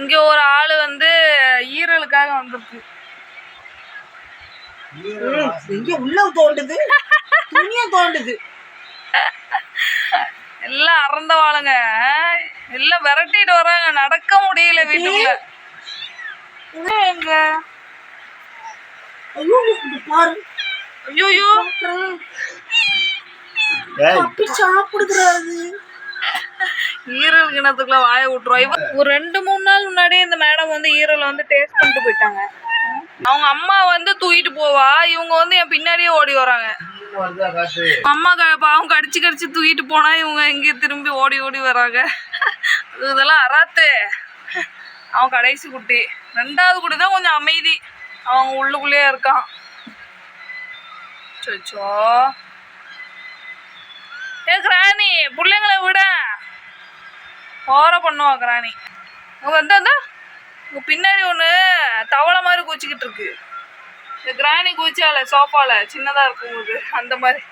இங்க ஒரு ஆளு வந்து ஈரலுக்காக வந்திருக்கு. எங்க உள்ள தோண்டுது. துணியா தோண்டுது. எல்லாம் அறந்த வாழுங்க எல்லாம் விரட்டிட்டு வராங்க. நடக்க முடியல வீட்டுக்குள்ள. என்ன எங்க? ஐயோ இது ஈரல் கிணத்துக்குள்ள வாய விட்டுருவா ஒரு ரெண்டு மூணு நாள் முன்னாடியே இந்த மேடம் வந்து ஈரலை வந்து டேஸ்ட் பண்ணிட்டு போயிட்டாங்க. அவங்க அம்மா வந்து தூக்கிட்டு போவா. இவங்க வந்து என் பின்னாடியே ஓடி வராங்க. அம்மா க- பாவம் கடிச்சு கடிச்சு தூக்கிட்டு போனா இவங்க எங்க திரும்பி ஓடி ஓடி வராங்க. இதெல்லாம் அறாத்து அவன் கடைசி குட்டி. ரெண்டாவது குட்டி தான் கொஞ்சம் அமைதி. அவங்க உள்ளுக்குள்ளேயே இருக்கான். சொச்சோ ஏ கிராணி பிள்ளைங்களை விட ஓர பண்ணுவா கிராணி. அவங்க வந்து அந்த உங்க பின்னாடி ஒன்று தவளை மாதிரி குச்சிக்கிட்டு இருக்கு. இந்த கிராணி குச்சியால சோஃபால சின்னதா இருக்கும் போது அந்த மாதிரி.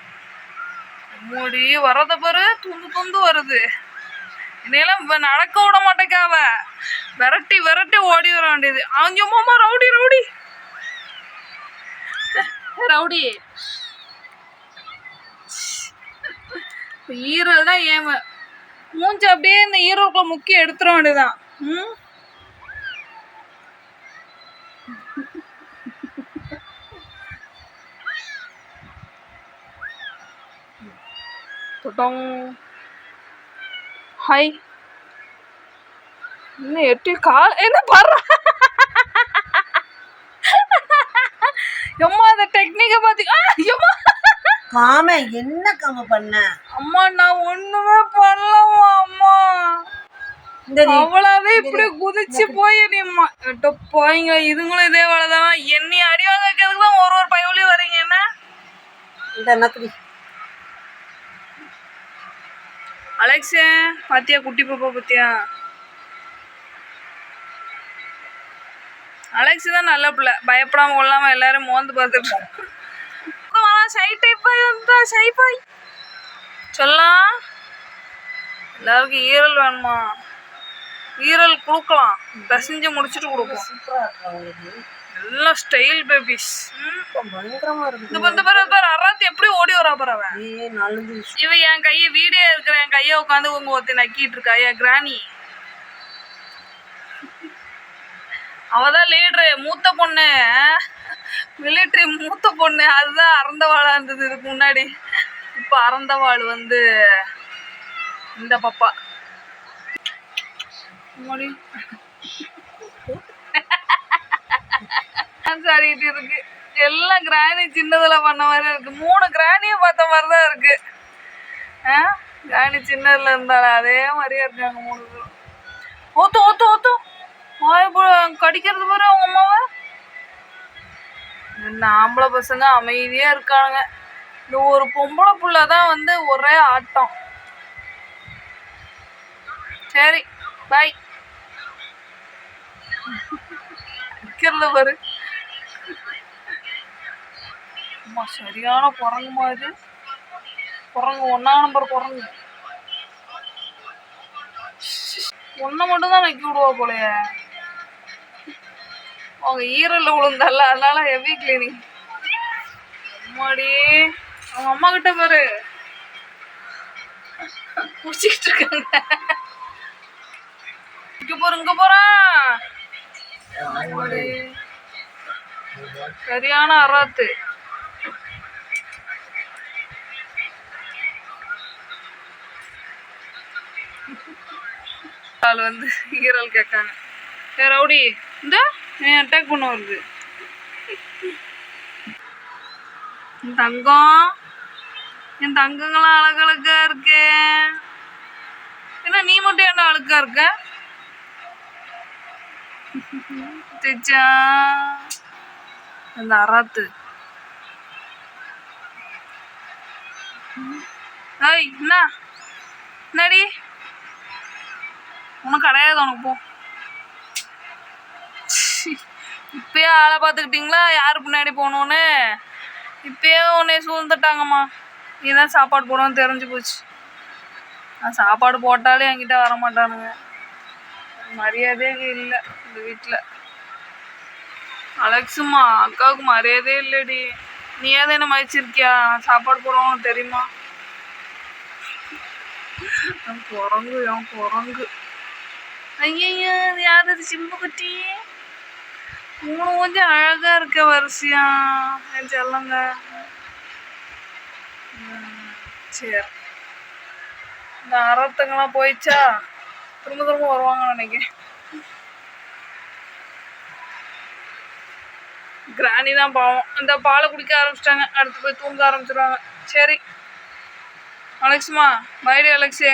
மூடி வரத பாரு துந்து துந்து வருது. என்னையெல்லாம் நடக்க விட மாட்டேக்காவ விரட்டி விரட்டி ஓடி வர வேண்டியது. அவங்க மாமா ரவுடி ரவுடி. ரவுடி ஈரல் தான் ஏம மூஞ்சி அப்படியே இந்த ஈரலுக்குள்ள முக்கி எடுத்துட வேண்டியதுதான். ம்? ஹாய் என்ன எட்டி கால் என்ன பாரு எம்மா அந்த டெக்னிக்கை பார்த்தி எம்மா. காம என்ன காம பண்ண? அம்மா நான் ஒண்ணுமே பண்ணலம்மா அம்மா. அவளாவே இப்படி குதிச்சு போய் நீ போய்ங்க இதுங்களும் இதே வேலைதான்? என்னை அடி வாங்க வைக்கிறதுக்கு தான் ஒரு ஒரு பயவுலையும் வரீங்க என்ன? இந்த நக்கடி அலெக்ஸே பாத்தியா குட்டி பாப்பா பாத்தியா? அலெக்ஸ் தான் நல்ல பிள்ளை. பயப்படாம கொள்ளாம எல்லாரும் மோந்து பார்த்துட்டு ஷை சொல்லலாம் எல்லாருக்கும் ஈரல் வேணுமா? ஈரல் கொடுக்கலாம். பிசைஞ்சு முடிச்சுட்டு கொடுப்போம். சூப்பரா எல்லாம் ஸ்டைல் பேபிஸ் இந்த பேர் பேர் அறாத்து எப்படி ஓடி வரா பாரு அவன். இவ என் கையை வீடே இருக்கிற என் கையை உட்காந்து உங்க ஒருத்தி நக்கிட்டு இருக்கா. என் கிராணி. அவதான் லீடரு மூத்த பொண்ணு. மிலிட்ரி மூத்த பொண்ணு அதுதான் அறந்தவாளா இருந்தது இதுக்கு முன்னாடி. இப்போ அறந்தவாள் வந்து இந்த பாப்பா. சாரி சரிட்டு இருக்கு. எல்லாம் கிராணி சின்னதுல பண்ண மாதிரி இருக்கு. மூணு கிராணியும் பார்த்த மாதிரி தான் இருக்கு. ஆ? கிராணி சின்னதுல இருந்தாலும் அதே மாதிரியே இருக்காங்க மூணு பேரும். ஓத்து ஓத்து ஓத்து வாய்ப்பு கடிக்கிறது பாரு அவங்க அம்மாவை? இந்த ஆம்பளை பசங்க அமைதியாக இருக்கானுங்க. இந்த ஒரு பொம்பளை புள்ள தான் வந்து ஒரே ஆட்டம். சரி பாய் நிக்கிறது பாரு. அம்மா சரியான குரங்குமா இது? குரங்கு ஒன்றா நம்பர் குரங்கு. ஒன்றை மட்டும் தான் வைக்க விடுவா போலயே. அவங்க ஈரல் விழுந்தால அதனால ஹெவி கிளீனிங் அம்மாடி அவங்க அம்மா கிட்ட பாரு. குடிச்சிக்கிட்டு இருக்காங்க. இங்க போற இங்க போறான் சரியான அராத்து. ஆள் வந்து ஈரல் கேட்காங்க. ஏ ரவுடி இந்த. அட்டாக் பண்ண வருது? என் தங்கம் என் தங்கங்களாம் அழகழகா இருக்கே. என்ன நீ மட்டும் என்ன அழுக்கா இருக்க? தெச்சா. அந்த அராத்து. ஏய் என்ன? என்னடி? உனக்கு கிடையாது உனக்கு போ. இப்பயே ஆளை பார்த்துக்கிட்டிங்களா? யார் பின்னாடி போகணுன்னு இப்பயே உன்னை சூழ்ந்துட்டாங்கம்மா. இதுதான் சாப்பாடு போடணும்னு தெரிஞ்சு போச்சு. நான் சாப்பாடு போட்டாலே என்கிட்ட வர மாட்டானுங்க. மரியாதையே இல்லை இந்த வீட்டில் அலெக்ஸுமா அக்காவுக்கு மரியாதையே இல்லைடி. நீ ஏதோ என்ன மதிச்சிருக்கியா? சாப்பாடு போடுறோம் தெரியுமா? குரங்கு என் குரங்கு. ஐயோ அது யார் அது சிம்பு குட்டி? மூணு கொஞ்சம் அழகா இருக்க வரிசையா? என் செல்லங்க. சரி. இந்த அறத்துங்கெல்லாம் போயிடுச்சா? திரும்ப திரும்ப வருவாங்கன்னு நினைக்கிறேன். கிராணி தான் பாவம். இந்த பாலை குடிக்க ஆரம்பிச்சிட்டாங்க. அடுத்து போய் தூங்க ஆரம்பிச்சிருவாங்க. சரி. அலெக்ஸுமா பைடி அலெக்ஸே.